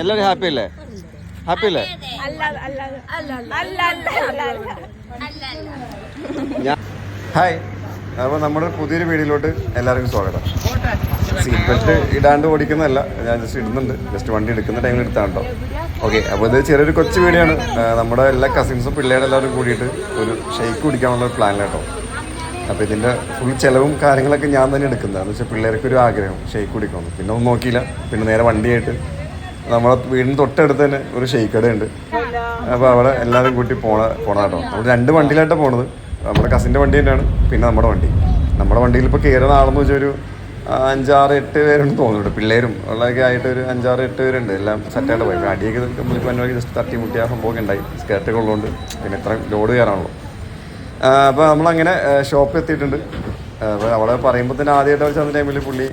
എല്ലാവരും ഹാപ്പി അല്ലേ? ഹാപ്പി അല്ലേ? ഹായ് അപ്പോൾ നമ്മുടെ പുതിയൊരു വീഡിയോയിലോട്ട് എല്ലാവർക്കും സ്വാഗതം. സീറ്റ് ബെൽറ്റ് ഇടാണ്ട് ഓടിക്കുന്നതല്ല ഞാൻ ജസ്റ്റ് ഇടുന്നുണ്ട്. ജസ്റ്റ് വണ്ടി എടുക്കുന്ന ടൈമിൽ എടുത്താണ് കേട്ടോ ഓക്കെ അപ്പോൾ ഇത് ചെറിയൊരു കൊച്ചു വീടിയാണ് നമ്മുടെ എല്ലാ കസിൻസും പിള്ളേരും എല്ലാവരും കൂടിയിട്ട് ഒരു ഷെയ്ക്ക് കുടിക്കാനുള്ള ഒരു പ്ലാനിലാട്ടോ അപ്പോൾ ഇതിന്റെ ഫുൾ ചിലവും കാര്യങ്ങളൊക്കെ ഞാൻ തന്നെ എടുക്കുന്നത് എന്ന് വെച്ചാൽ പിള്ളേർക്ക് ഒരു ആഗ്രഹം ഷെയ്ക്ക് കുടിക്കണം പിന്നെ ഒന്നും നോക്കിയില്ല. പിന്നെ നേരെ വണ്ടിയായിട്ട് നമ്മളെ വീടിന് തൊട്ടടുത്ത് തന്നെ ഒരു ഷെയ്ക്കടയുണ്ട്. അപ്പോൾ അവിടെ എല്ലാവരും കൂട്ടി പോണ പോണ കേട്ടോ നമ്മൾ രണ്ട് വണ്ടിയിലായിട്ടാണ് പോണത്. നമ്മുടെ കസിന്റെ വണ്ടി തന്നെയാണ് പിന്നെ നമ്മുടെ വണ്ടി. നമ്മുടെ വണ്ടിയിൽ ഇപ്പോൾ കയറുന്ന ആളെന്ന് വെച്ചാൽ ഒരു അഞ്ചാറ് എട്ട് പേരുണ്ട് തോന്നുന്നുണ്ട്. പിള്ളേരും ഉള്ളതൊക്കെ ആയിട്ട് ഒരു അഞ്ചാറ് എട്ട് പേരുണ്ട്. എല്ലാം സെറ്റായിട്ട് പോയി. അടിയൊക്കെ നമ്മൾക്ക് വന്നവർക്ക് ജസ്റ്റ് തട്ടി മുട്ടി സംഭവമൊക്കെ ഉണ്ടായി. സ്കേർട്ടൊക്കെ ഉള്ളതുകൊണ്ട് പിന്നെ ഇത്ര ലോഡ് കയറാണല്ലോ അപ്പോൾ നമ്മളങ്ങനെ ഷോപ്പിൽ എത്തിയിട്ടുണ്ട്. അപ്പോൾ അവിടെ പറയുമ്പോൾ തന്നെ ആദ്യമായിട്ട് വെച്ചാൽ ടൈമിൽ പുള്ളി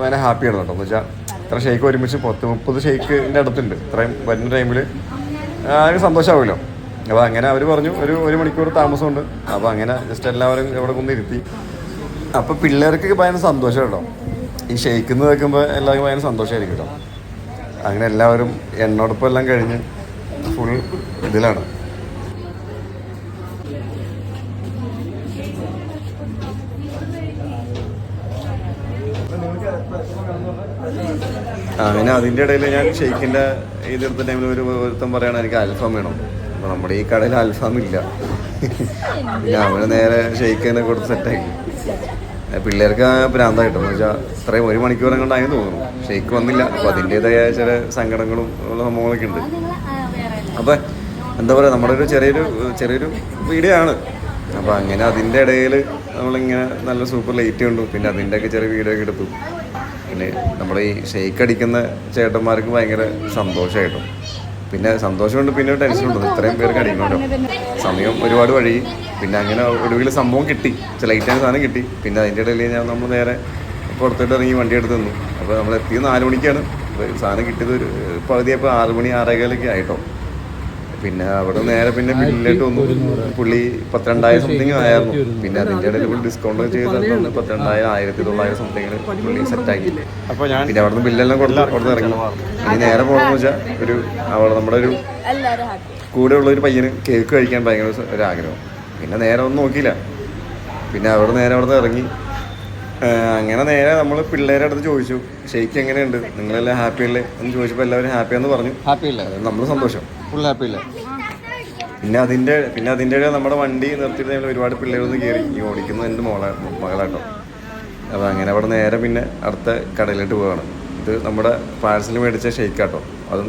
ഭയങ്കര ഹാപ്പിയാണ് കേട്ടോ. എന്ന് വെച്ചാൽ ഇത്ര ഷെയ്ക്ക് ഒരുമിച്ച് പത്ത് മുപ്പത് ഷെയ്ക്കിന്റെ അടുത്തുണ്ട്. ഇത്രയും വരുന്ന ടൈമിൽ ആരും സന്തോഷമാവുമല്ലോ അപ്പോൾ അങ്ങനെ അവർ പറഞ്ഞു ഒരു ഒരു മണിക്കൂർ താമസമുണ്ട്. അപ്പോൾ അങ്ങനെ ജസ്റ്റ് എല്ലാവരും ഇവിടെ കൊണ്ടിരുത്തി അപ്പോൾ പിള്ളേർക്ക് ഭയങ്കര സന്തോഷം കേട്ടോ. ഈ ഷെയ്ക്കുന്ന വെക്കുമ്പോൾ എല്ലാവർക്കും ഭയങ്കര സന്തോഷമായിരിക്കും കേട്ടോ. അങ്ങനെ എല്ലാവരും എണ്ണോടൊപ്പം കഴിഞ്ഞ് ഫുൾ ഇതിലാണ്. അങ്ങനെ അതിന്റെ ഇടയിൽ ഞാൻ ഷെയ്ക്കിന്റെ ഇതെടുത്ത ടൈമിൽ ഒരു ഒരുത്തം പറയണം എനിക്ക് അൽഫാം വേണം. അപ്പോൾ നമ്മുടെ ഈ കടയിൽ അൽഫാം ഇല്ല. പിന്നെ അവന് നേരെ ഷെയ്ഖിനെ കൊടുത്ത് സെറ്റാക്കി പിള്ളേർക്ക് ഭ്രാന്തായിട്ടോ. എന്ന് വെച്ചാൽ ഇത്രയും ഒരു മണിക്കൂർ കൊണ്ടായെന്ന് തോന്നുന്നു. ഷെയ്ക്ക് വന്നില്ല. അപ്പോൾ അതിന്റേതായ ചില സങ്കടങ്ങളും ഉള്ള സംഭവങ്ങളൊക്കെ ഉണ്ട്. അപ്പോൾ എന്താ പറയുക നമ്മുടെ ഒരു ചെറിയൊരു ചെറിയൊരു വീഡിയോ ആണ് അപ്പോൾ അങ്ങനെ അതിന്റെ ഇടയിൽ നമ്മളിങ്ങനെ നല്ല സൂപ്പർ ലൈറ്റ് കണ്ടു. പിന്നെ അതിന്റെയൊക്കെ ചെറിയ വീഡിയോ ഒക്കെ എടുത്തു. പിന്നെ നമ്മുടെ ഈ ഷെയ്ക്ക് അടിക്കുന്ന ചേട്ടന്മാർക്ക് ഭയങ്കര സന്തോഷമായിട്ടും പിന്നെ സന്തോഷമുണ്ട് പിന്നെ ടെൻഷനുണ്ട് ഇത്രയും പേർക്ക് അടിക്കണമല്ലോ. സമയം ഒരുപാട് വഴി. പിന്നെ അങ്ങനെ ഒടുവിൽ സംഭവം കിട്ടി. ചില ലൈറ്റായ സാധനം കിട്ടി. പിന്നെ അതിന്റെ ഇടയിൽ ഞാൻ നമ്മൾ നേരെ പുറത്തോട്ട് ഇറങ്ങി വണ്ടി എടുത്ത് നിന്നു. അപ്പോൾ നമ്മൾ എത്തിയത് നാല് മണിക്കാണ്. സാധനം കിട്ടിയത് ഒരു പകുതിയപ്പോൾ ആറ് മണി ആറേകാലൊക്കെ ആയിട്ടോ. പിന്നെ അവിടെ നേരെ പിന്നെ ബില്ലിലോട്ട് വന്നു. പുള്ളി പന്ത്രണ്ടായിരം സംതിങ് ആയിരുന്നു. പിന്നെ അതിന്റെ ഇടയിൽ പുള്ളി ഡിസ്കൗണ്ട് ചെയ്തിട്ടുണ്ട് പന്ത്രണ്ടായിരം ആയിരത്തി തൊള്ളായിരം സംതിങ്ങിന് പുള്ളി സെറ്റാക്കി അപ്പോൾ ഞാൻ പിന്നെ അവിടുന്ന് ബില്ലെല്ലാം കൊടുത്ത് അവിടുന്ന് ഇറങ്ങി. ഇനി നേരെ പോകണമെന്ന് വെച്ചാൽ ഒരു അവിടെ നമ്മുടെ ഒരു കൂടെ ഉള്ള ഒരു പയ്യന് കേക്ക് കഴിക്കാൻ ഭയങ്കര ഒരു ആഗ്രഹം പിന്നെ നേരെ ഒന്നും നോക്കിയില്ല. പിന്നെ അവിടെ നേരെ അവിടെ നിന്ന് ഇറങ്ങി അങ്ങനെ നേരെ നമ്മൾ പിള്ളേരുടെ അടുത്ത് ചോദിച്ചു ഷെയ്ക്ക് എങ്ങനെയുണ്ട്? നിങ്ങളെല്ലാം ഹാപ്പി അല്ലേ? എന്ന് ചോദിച്ചപ്പോൾ എല്ലാവരും ഹാപ്പിയാന്ന് പറഞ്ഞു. ഹാപ്പി അല്ലേ? നമ്മൾ സന്തോഷം. പിന്നെ അതിന്റെ പിന്നെ അതിന്റെ നമ്മുടെ വണ്ടി നിർത്തിയിട്ട് ഞങ്ങൾ ഒരുപാട് പിള്ളേരൊന്ന് കയറി ഈ ഓടിക്കുന്നത് എന്റെ മോളെ മകളാട്ടോ. അപ്പോൾ അങ്ങനെ അവിടെ നേരെ പിന്നെ അടുത്ത കടയിലോട്ട് പോവാണ്. ഇത് നമ്മുടെ പാഴ്സൽ മേടിച്ച ഷെയ്ക്കാട്ടോ. അതും